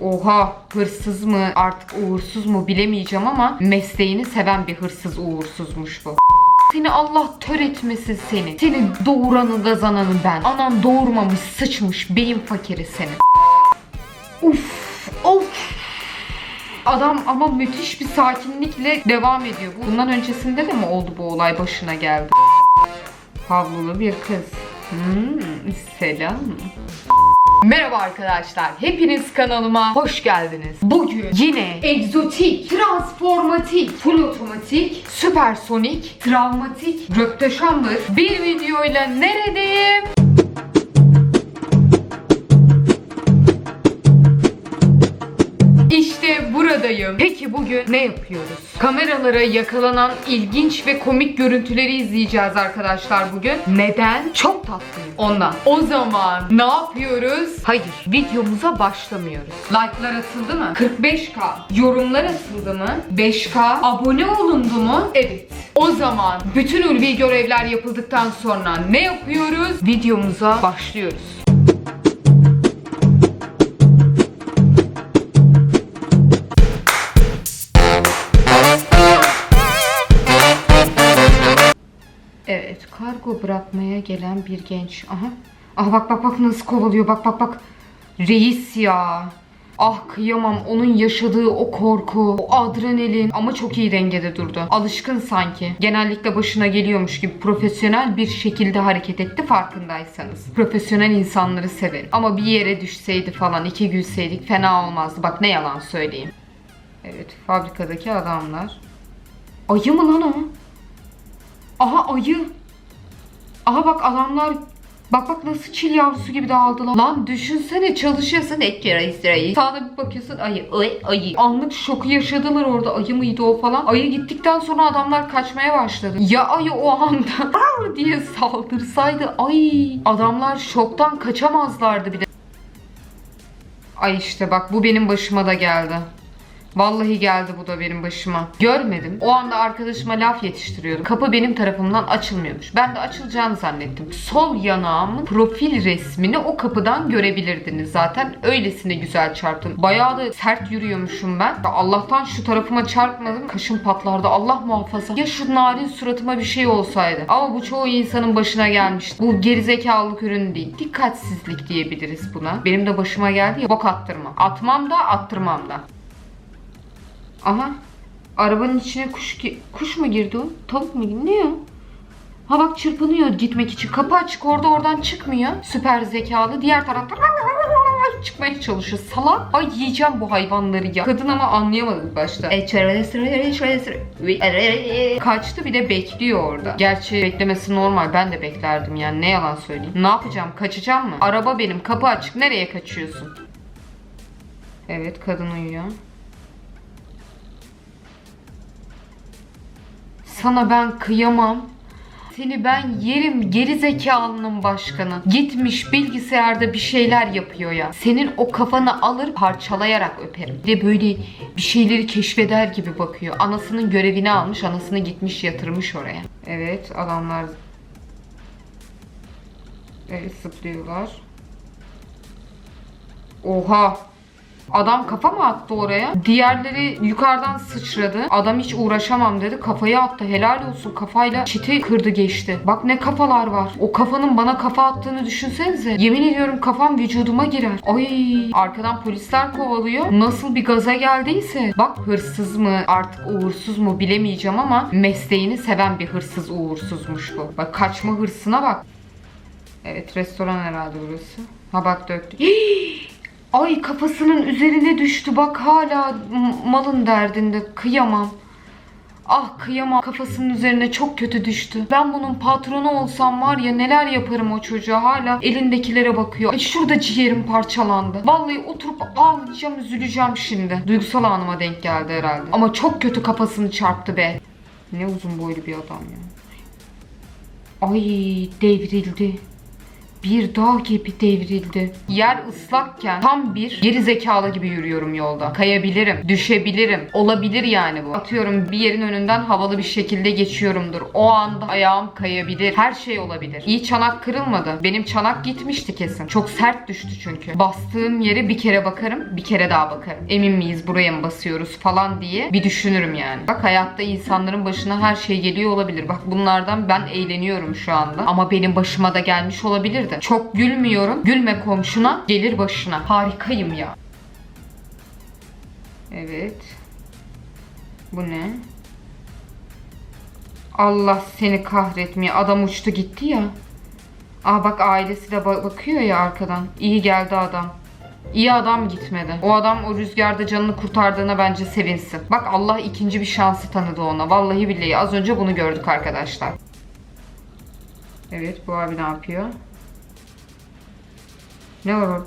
Oha hırsız mı artık uğursuz mu bilemeyeceğim ama mesleğini seven bir hırsız uğursuzmuş bu. Seni Allah tör etmesin seni. Seni doğuranı kazananı ben. Anan doğurmamış sıçmış beyin fakiri seni. Uf of. Adam ama müthiş bir sakinlikle devam ediyor. Bundan öncesinde de mi oldu bu olay başına geldi? Havlulu bir kız. Hmm, selam. Merhaba arkadaşlar. Hepiniz kanalıma hoş geldiniz. Bugün yine egzotik, transformatik, full otomatik, süpersonik, travmatik, röpteşambır bir videoyla neredeyim? Buradayım. Peki bugün ne yapıyoruz? Kameralara yakalanan ilginç ve komik görüntüleri izleyeceğiz arkadaşlar bugün. Neden? Çok tatlıyım. Ondan. O zaman ne yapıyoruz? Hayır, videomuza başlamıyoruz. Like'lar atıldı mı? 45k. Yorumlar atıldı mı? 5k. Abone olundu mu? Evet. O zaman bütün ulvi görevler yapıldıktan sonra ne yapıyoruz? Videomuza başlıyoruz. Kargo bırakmaya gelen bir genç. Aha. Ah bak bak bak nasıl kovalıyor. Bak bak bak. Reis ya. Ah kıyamam onun yaşadığı o korku, o adrenalin ama çok iyi dengede durdu. Alışkın sanki. Genellikle başına geliyormuş gibi profesyonel bir şekilde hareket etti farkındaysanız. Profesyonel insanları severim. Ama bir yere düşseydi falan iki gülseydik fena olmazdı. Bak ne yalan söyleyeyim. Evet fabrikadaki adamlar. Ayı mı lan o? Aha ayı. Aha bak adamlar Bak bak nasıl çil yavrusu gibi dağıldılar. Lan düşünsene çalışıyorsun et reis reis. Sağda bir bakıyorsun ayı ay ayı. Anlık şoku yaşadılar orada ayı mıydı o falan. Ayı gittikten sonra adamlar kaçmaya başladı. Ya ayı o anda diye saldırsaydı ay adamlar şoktan kaçamazlardı bir de. Ay işte bak bu benim başıma da geldi. Vallahi geldi bu da benim başıma. Görmedim. O anda arkadaşıma laf yetiştiriyordum. Kapı benim tarafımdan açılmıyormuş. Ben de açılacağını zannettim. Sol yanağımın profil resmini o kapıdan görebilirdiniz zaten. Öylesine güzel çarptım. Bayağı da sert yürüyormuşum ben. Allah'tan şu tarafıma çarpmadım. Kaşım patlardı. Allah muhafaza. Ya şu narin suratıma bir şey olsaydı. Ama bu çoğu insanın başına gelmişti. Bu gerizekalılık ürünü değil. Dikkatsizlik diyebiliriz buna. Benim de başıma geldi ya. Bok attırma. Atmam da attırmam da. Aha. Arabanın içine kuş gi- kuş mu girdi o? Tavuk mu girdi? Ne o? Ha bak çırpınıyor gitmek için. Kapı açık orada oradan çıkmıyor. Süper zekalı. Diğer taraftan çıkmaya çalışıyor. Salak. Ay yiyeceğim bu hayvanları ya. Kadın ama anlayamadı ilk başta. Kaçtı bir de bekliyor orada. Gerçi beklemesi normal. Ben de beklerdim yani. Ne yalan söyleyeyim. Ne yapacağım? Kaçacağım mı? Araba benim. Kapı açık. Nereye kaçıyorsun? Evet kadın uyuyor. Sana ben kıyamam. Seni ben yerim geri zekalının başkanı. Gitmiş bilgisayarda bir şeyler yapıyor ya. Senin o kafanı alır parçalayarak öperim. De böyle bir şeyleri keşfeder gibi bakıyor. Anasının görevini almış, anasını gitmiş yatırmış oraya. Evet adamlar Evet zıplıyorlar. Oha. Adam kafa mı attı oraya? Diğerleri yukarıdan sıçradı. Adam hiç uğraşamam dedi. Kafayı attı. Helal olsun. Kafayla çiti kırdı geçti. Bak ne kafalar var. O kafanın bana kafa attığını düşünsenize. Yemin ediyorum kafam vücuduma girer. Ay arkadan polisler kovalıyor. Nasıl bir gaza geldiyse. Bak hırsız mı artık uğursuz mu bilemeyeceğim ama mesleğini seven bir hırsız uğursuzmuş bu. Bak kaçma hırsına bak. Evet restoran herhalde burası. Ha bak döktü. Ay kafasının üzerine düştü bak hala malın derdinde kıyamam. Ah kıyamam kafasının üzerine çok kötü düştü. Ben bunun patronu olsam var ya neler yaparım o çocuğa hala elindekilere bakıyor. Ay şurada ciğerim parçalandı. Vallahi oturup ağlayacağım üzüleceğim şimdi. Duygusal anıma denk geldi herhalde. Ama çok kötü kafasını çarptı be. Ne uzun boylu bir adam ya. Ay devrildi. Bir dağ gibi devrildi. Yer ıslakken tam bir geri zekalı gibi yürüyorum yolda. Kayabilirim, düşebilirim. Olabilir yani bu. Atıyorum bir yerin önünden havalı bir şekilde geçiyorumdur. O anda ayağım kayabilir. Her şey olabilir. İyi çanak kırılmadı. Benim çanak gitmişti kesin. Çok sert düştü çünkü. Bastığım yere bir kere bakarım, bir kere daha bakarım. Emin miyiz buraya mı basıyoruz falan diye bir düşünürüm yani. Bak hayatta insanların başına her şey geliyor olabilir. Bak bunlardan ben eğleniyorum şu anda. Ama benim başıma da gelmiş olabilirdi. Çok gülmüyorum. Gülme komşuna, gelir başına. Harikayım ya. Evet. Bu ne? Allah seni kahretmiyor. Adam uçtu gitti ya. Aa bak ailesi de ba- bakıyor ya arkadan. İyi geldi adam. İyi adam gitmedi. O adam o rüzgarda canını kurtardığına bence sevinsin. Bak Allah ikinci bir şansı tanıdı ona. Vallahi billahi az önce bunu gördük arkadaşlar. Evet bu abi ne yapıyor? Ne var?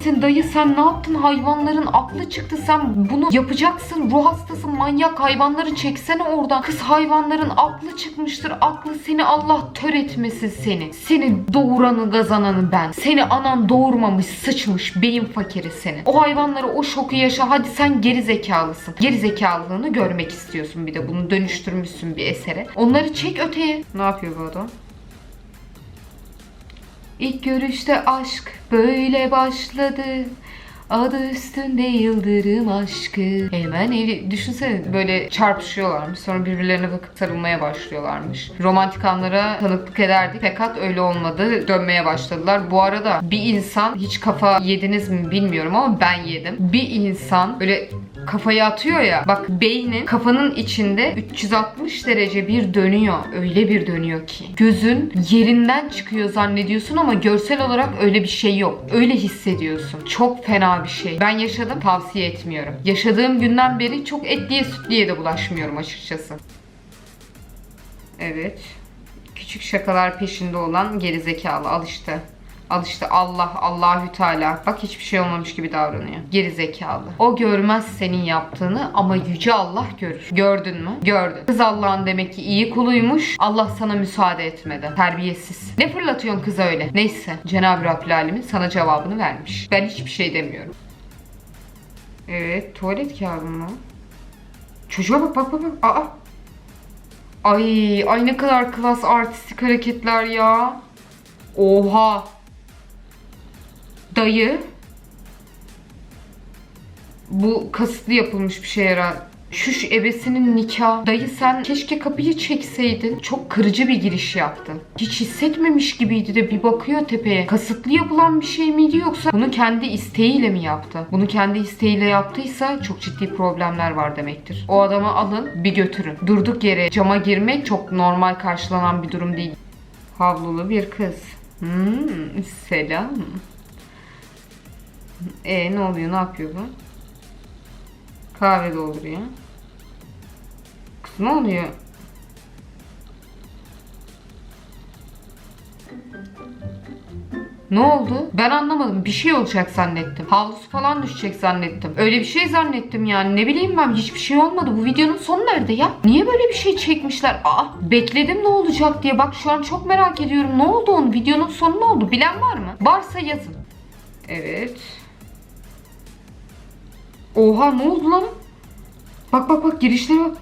Sen dayı sen ne yaptın? Hayvanların aklı çıktı. Sen bunu yapacaksın. Ruh hastası manyak hayvanları çeksene oradan. Kız hayvanların aklı çıkmıştır. Aklı seni Allah tör etmesin seni. Seni doğuranı kazananı ben. Seni anan doğurmamış sıçmış beyin fakiri seni. O hayvanları o şoku yaşa. Hadi sen geri zekalısın. Geri zekalılığını görmek istiyorsun bir de. Bunu dönüştürmüşsün bir esere. Onları çek öteye. Ne yapıyor bu adam? İlk görüşte aşk böyle başladı. Adı üstünde yıldırım aşkı. Hemen evi düşünsene böyle çarpışıyorlarmış. Sonra birbirlerine bakıp sarılmaya başlıyorlarmış. Romantik anlara tanıklık ederdik. Fakat öyle olmadı. Dönmeye başladılar. Bu arada bir insan hiç kafa yediniz mi bilmiyorum ama ben yedim. Bir insan böyle kafayı atıyor ya. Bak beynin kafanın içinde 360 derece bir dönüyor. Öyle bir dönüyor ki. Gözün yerinden çıkıyor zannediyorsun ama görsel olarak öyle bir şey yok. Öyle hissediyorsun. Çok fena bir şey. Ben yaşadım tavsiye etmiyorum. Yaşadığım günden beri çok etliye sütliye de bulaşmıyorum açıkçası. Evet. Küçük şakalar peşinde olan gerizekalı al işte. Al işte Allah Allahü Teala. Bak hiçbir şey olmamış gibi davranıyor. Geri zekalı. O görmez senin yaptığını ama yüce Allah görür. Gördün mü? Gördün. Kız Allah'ın demek ki iyi kuluymuş. Allah sana müsaade etmedi. Terbiyesiz. Ne fırlatıyorsun kız öyle? Neyse. Cenab-ı Rabbül Alemin sana cevabını vermiş. Ben hiçbir şey demiyorum. Evet. Tuvalet kağıdı mı? Çocuğa bak bak bak. bak. Aa. Ay, ay ne kadar klas artistik hareketler ya. Oha. Dayı. Bu kasıtlı yapılmış bir şey herhalde. Şuş ebesinin nikah. Dayı sen keşke kapıyı çekseydin. Çok kırıcı bir giriş yaptı. Hiç hissetmemiş gibiydi de bir bakıyor tepeye. Kasıtlı yapılan bir şey miydi yoksa bunu kendi isteğiyle mi yaptı? Bunu kendi isteğiyle yaptıysa çok ciddi problemler var demektir. O adamı alın bir götürün. Durduk yere cama girmek çok normal karşılanan bir durum değil. Havlulu bir kız. Hmm, selam. E ne oluyor? Ne yapıyor bu? Kahve dolduruyor. Ne oluyor? Ne oldu? Ben anlamadım. Bir şey olacak zannettim. Havlusu falan düşecek zannettim. Öyle bir şey zannettim yani. Ne bileyim ben hiçbir şey olmadı. Bu videonun sonu nerede ya? Niye böyle bir şey çekmişler? Aa bekledim ne olacak diye. Bak şu an çok merak ediyorum. Ne oldu onun? Videonun sonu ne oldu? Bilen var mı? Varsa yazın. Evet. Oha ne oldu lan? Bak bak bak girişlere bak.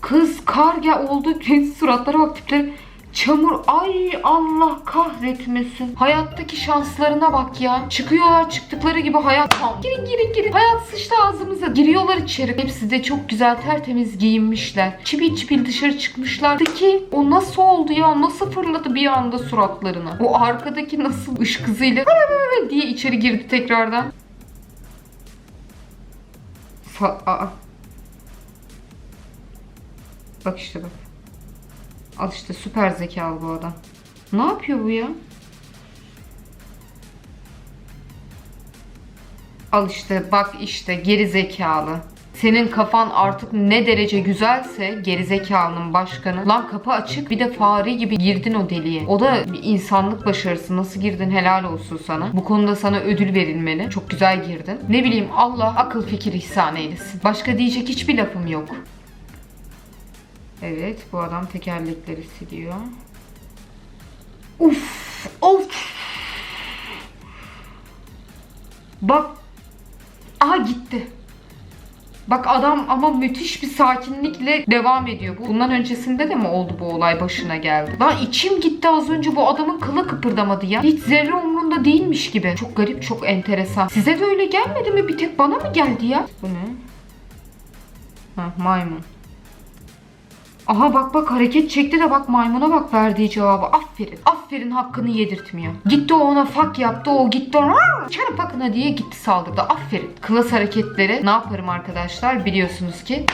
Kız kar gel oldu. Suratlara bak tipleri. Çamur ay Allah kahretmesin. Hayattaki şanslarına bak ya. Çıkıyorlar çıktıkları gibi hayat tam. Girin girin girin. Hayat sıçtı ağzımıza. Giriyorlar içeri. Hepsi de çok güzel tertemiz giyinmişler. Çipil çipil dışarı çıkmışlardı ki o nasıl oldu ya? O Nasıl fırladı bir anda suratlarına? O arkadaki nasıl ışkızıyla diye içeri girdi tekrardan. Fa- Aa. Bak işte bak. Al işte süper zekalı bu adam. Ne yapıyor bu ya? Al işte bak işte geri zekalı. Senin kafan artık ne derece güzelse gerizekalının başkanı. Lan kapı açık bir de fare gibi girdin o deliğe. O da bir insanlık başarısı. Nasıl girdin helal olsun sana. Bu konuda sana ödül verilmeli. Çok güzel girdin. Ne bileyim Allah akıl fikir ihsan eylesin. Başka diyecek hiçbir lafım yok. Evet bu adam tekerlekleri siliyor. Uf! Of! Bak! Aha gitti. Bak adam ama müthiş bir sakinlikle devam ediyor. Bundan öncesinde de mi oldu bu olay başına geldi? Lan içim gitti az önce bu adamın kılı kıpırdamadı ya. Hiç zerre umrunda değilmiş gibi. Çok garip çok enteresan. Size de öyle gelmedi mi? Bir tek bana mı geldi ya? Bu ne? Ha maymun. Aha bak bak hareket çekti de bak maymuna bak verdiği cevabı. Aferin. Aferin hakkını yedirtmiyor. Gitti o ona fak yaptı. O gitti ona "Aa, çarp fakına diye gitti saldırdı. Aferin. Klas hareketleri ne yaparım arkadaşlar biliyorsunuz ki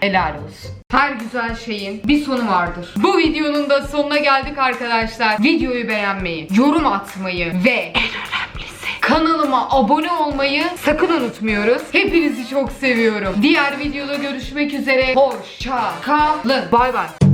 Helal olsun. Her güzel şeyin bir sonu vardır. Bu videonun da sonuna geldik arkadaşlar. Videoyu beğenmeyi, yorum atmayı ve en önemlisi kanalıma abone olmayı sakın unutmuyoruz. Hepinizi çok seviyorum. Diğer videoda görüşmek üzere. Hoşça kalın. Bay bay.